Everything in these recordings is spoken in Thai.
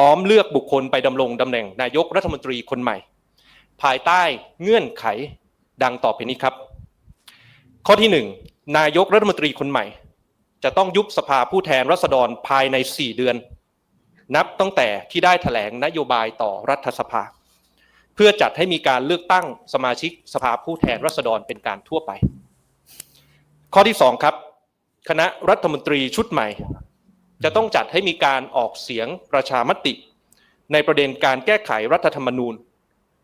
พร้อมเลือกบุคคลไปดำรงตำแหน่งนายกรัฐมนตรีคนใหม่ ภายใต้เงื่อนไขดังต่อไปนี้ครับ ข้อที่หนึ่งนายกรัฐมนตรีคนใหม่ จะต้องยุบสภาผู้แทนราษฎรภายใน 4 เดือน นับตั้งแต่ที่ได้แถลงนโยบายต่อรัฐสภา เพื่อจัดให้มีการเลือกตั้งสมาชิกสภาผู้แทนราษฎรเป็นการทั่วไป ข้อที่ 2 ครับ คณะรัฐมนตรีชุดใหม่ จะต้องจัดให้มีการออกเสียงประชามติ ในประเด็นการแก้ไขรัฐธรรมนูญ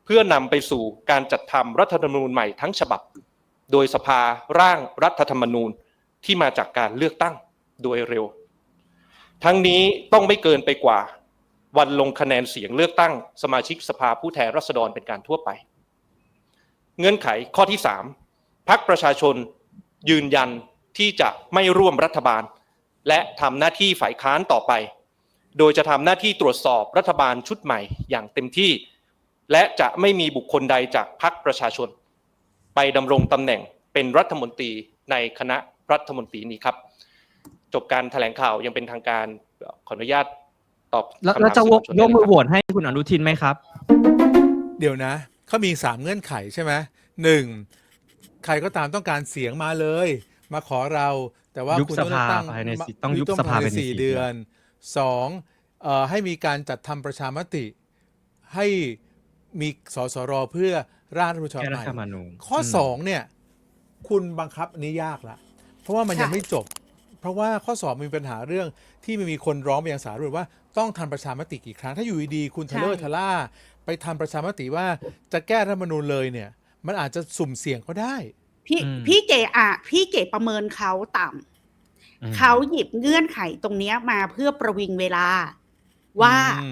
เพื่อนำไปสู่การจัดทำรัฐธรรมนูญใหม่ทั้งฉบับ โดยสภาร่างรัฐธรรมนูญที่มาจากการเลือกตั้งโดยเร็ว ทั้งนี้ต้องไม่เกินไปกว่า วันลงคะแนนเสียงเลือกตั้ง สมาชิกสภาผู้แทนราษฎรเป็นการทั่วไป เงื่อนไขข้อที่ 3พักประชาชนยืนยันที่จะไม่ร่วมรัฐบาล และทำหน้าที่ฝ่ายค้านต่อไป โดยจะทำหน้าที่ตรวจสอบรัฐบาลชุดใหม่อย่างเต็มที่ และจะไม่มีบุคคลใดจากพรรคประชาชน ไปดำรงตำแหน่งเป็นรัฐมนตรีในคณะรัฐมนตรีนี้ครับ จบการแถลงข่าวยังเป็นทางการขออนุญาตตอบแล้วคำถามแล้วจะสื่อมวลชนยได้กเลยมือครับโหวตให้คุณอนุทินไหมครับ เดี๋ยวนะเขามีสามเงื่อนไขใช่ไหมหนึ่งใครก็ตามต้องการเสียงมาเลย มาขอเรา แต่ว่ายุบคุณต้องเลือกตั้งสภาภายในสี่มต้องยุบต้สภาภายในภายในสี่สี่เดืเดืออน นสองเอ่อให้มีการจัดทำประชามติ ให้มีสสรเพื่อร่างรัฐธรรมนูญฉบับแก้ใหรัฐม่ธรรมนูญข้อมสองเนี่ย คุณบังคับอันนี้ยากละ เพราะว่ามันค่ะ ยังไม่จบ เพราะว่าข้อสอบมีปัญหาเรื่องที่มันมีคนร้องไปยังสาลรฐธรรมนูญว่าต้องทำประชามติกี่ครั้ง ถ้าอยู่ดีๆคุณทะเลอร์ทะล่า ไปทำประชามติว่าจะแก้รัฐธรรมนูญเลยเนี่ย มันอาจจะสุ่มเสี่ยงก็ได้ พี่อืมพี่เก๋อะพี่เก๋ประเมินเขาต่ำอืมเขาหยิบเงื่อนไขตรงเนี้ยมาเพื่อประวิงเวลาว่าอืม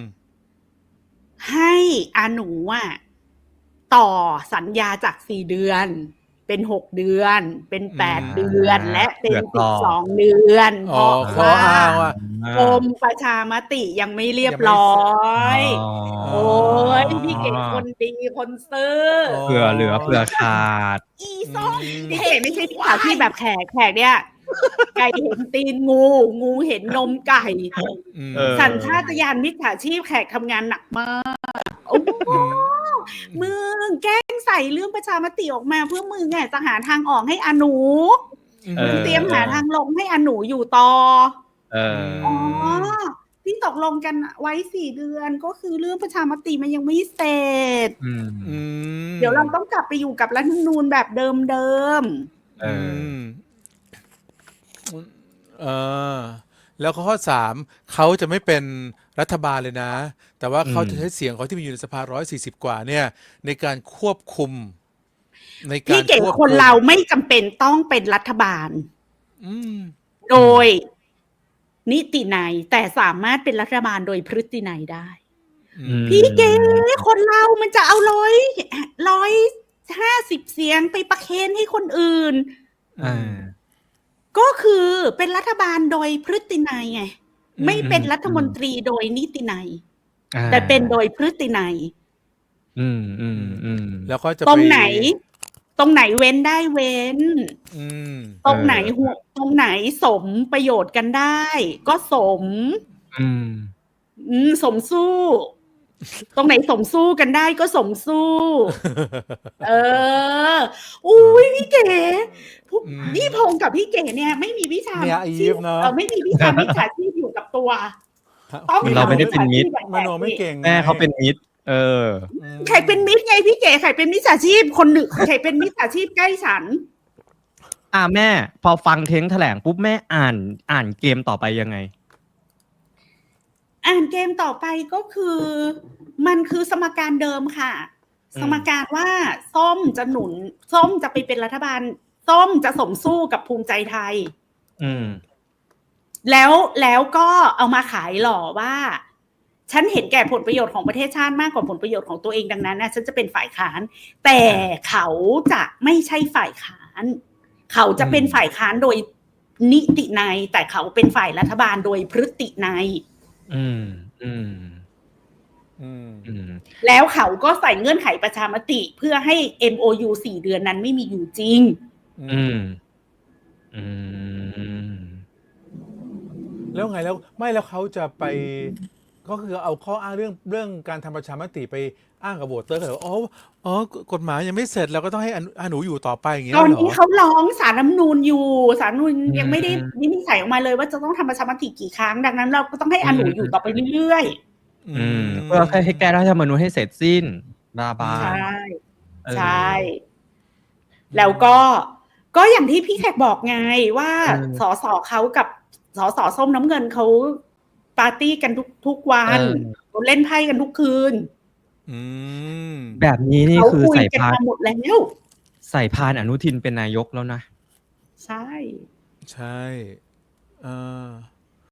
ให้อาหนูอะต่อสัญญาจากสี่เดือน เป็นหกเดือน เป็นแปดอืมเดือน และเป็นเดืสิอนต่บอสองเดือนเพอ๋อราะข้อว่าอ้างว่า กรมประชามติยังไม่เรียบร้อยโอ้ยพี่เก๋คนดีคนซื่อออเผื่อเหลือเผื่อขาด อีส้มอืมพี่เก๋ไม่ใช่พี่สาวที่แบบแขกแขกเนี่ยไก่เห็นตีนงู งูเห็นนมไก่อืมเออสัญชาตญาณมิจฉาชีพแขกทำงานหนักมากโอ้โหอืมมึงแกล้งใส่เรื่องประชามติออกมาเพื่อมึงไงจะหาทางออกให้อาหนูอืมเออเตรียมหาทางลงให้อาหนูอยู่ต่อ เอออ๋อที่ตกลงกันไว้สี่เดือนก็คือเรื่องประชามติมันยังไม่เสร็จอืมอืมเดี๋ยวเราต้องกลับไปอยู่กับรัฐธรรมนูญแบบเดิมเออือมเออแล้วก็ข้อสามเขาจะไม่เป็นรัฐบาลเลยนะ แต่ว่าเขาอืมจะใช้เสียงเขาที่มีอยู่ในสภาร้อยสี่สิบกว่าเนี่ย ในการควบคุม ในๆการพี่เก่งวบคนมเราไม่จำเป็นต้องเป็นรัฐบาลอืมโดย นิติในยแต่สามารถเป็นรัฐบาลโดยพฤตินัยได้อืมพี่เก๋คนเรามันจะเอาร้อยร้อยห้าสิบเสียงไปประเคนให้คนอื่นอ่าก็คือเป็นรัฐบาลโดยพฤตินัยไงอืมไม่เป็นรัฐมนตรีโดยนิตินัยอ่าแต่เป็นโดยพฤตินัยอืมอืมอืมแล้วก็จะตรงปไหน ตรงไหนเว้นได้เว้น อืม ตรงไหนเออหัวตรงไหนสมประโยชน์กันได้ ก็สม อืม อืมสมสู้ ตรงไหนสมสู้กันได้ก็สมสู้ เออ อุ้ยพี่เก๋พวกอืมนี่พงษ์กับพี่เก๋เนี่ย ไม่มีวิชาเนี่ยอีชีพฟเนอะเออไม่มีวิชามิจฉาชีพอยู่กับตัวต้องเราไม่ได้เป็นมิตร มโนไม่เก่งแม่เขาเป็นมิตร เอออืมใครเป็นมิตรไงพี่เก๋ใครเป็นมิจฉาชีพคนหนึ่งใครเป็นมิจฉาชีพใกล้ฉัน อ่าแม่ พอฟังเท้งแถลงปุ๊บแม่อ่านอ่านเกมต่อไปยังไง อ่านเกมต่อไปก็คือ มันคือสมการเดิมค่ะ อืม สมการว่าส้มจะหนุน ส้มจะไปเป็นรัฐบาล ส้มจะสมสู้กับภูมิใจไทย อืม แล้วแล้วก็เอามาขายหล่อว่า ฉันเห็นแก่ผลประโยชน์ของประเทศชาติมากกว่าผลประโยชน์ของตัวเองดังนั้นนะฉันจะเป็นฝ่ายค้าน แต่เขาจะไม่ใช่ฝ่ายค้าน เขาจะเป็นฝ่ายค้านโดยนิติในยแต่เขาเป็นฝ่ายรัฐบาลโดยพฤติในยอืมอืมอืมอืมแล้วเขาก็ใส่เงื่อนไขประชามติเพื่อให้ MOU สี่เดือนนั้นไม่มีอยู่จริง อืม อืม แล้วไงแล้วไม่แล้วเขาจะไป ก็คือเอาข้ออ้างเรื่องเรื่องการทำประชามติไปอ้างกับโหวตเตอร์เขาบอกอ๋ออ๋อกฎหมายยังไม่เสร็จเราก็ต้องให้อนอนุอยู่ต่อไปอย่างเงี้ยตอนเหรอ นี้เขาร้องสารรัฐธรรมนูญอยู่สารรัฐธรรมนูญยังไม่ได้อืม วินิจฉัยออกมาเลยว่าจะต้องทำประชามติกี่ครั้งดังนั้น เราก็ต้องให้อนุอยู่ต่อไปเรื่อยอืมเพื่อให้แก้รัฐธรรมนูญให้เสร็จสิ้นบาบาๆ ใช่ เออ ใช่ แล้วก็ก็อย่างที่พี่แขกบอกไงว่าเออสสเขากับสสส้มน้ำเงินเขา ปาร์ตี้กันทุกทุกวันเออเขาเล่นไพ่กันทุกคืนอืมแบบนี้นี่เขาคือคุยใส่กันพานมาหมดแล้วใส่พานอนุทินเป็นนายกแล้วนะ ใช่ ใช่เอ่า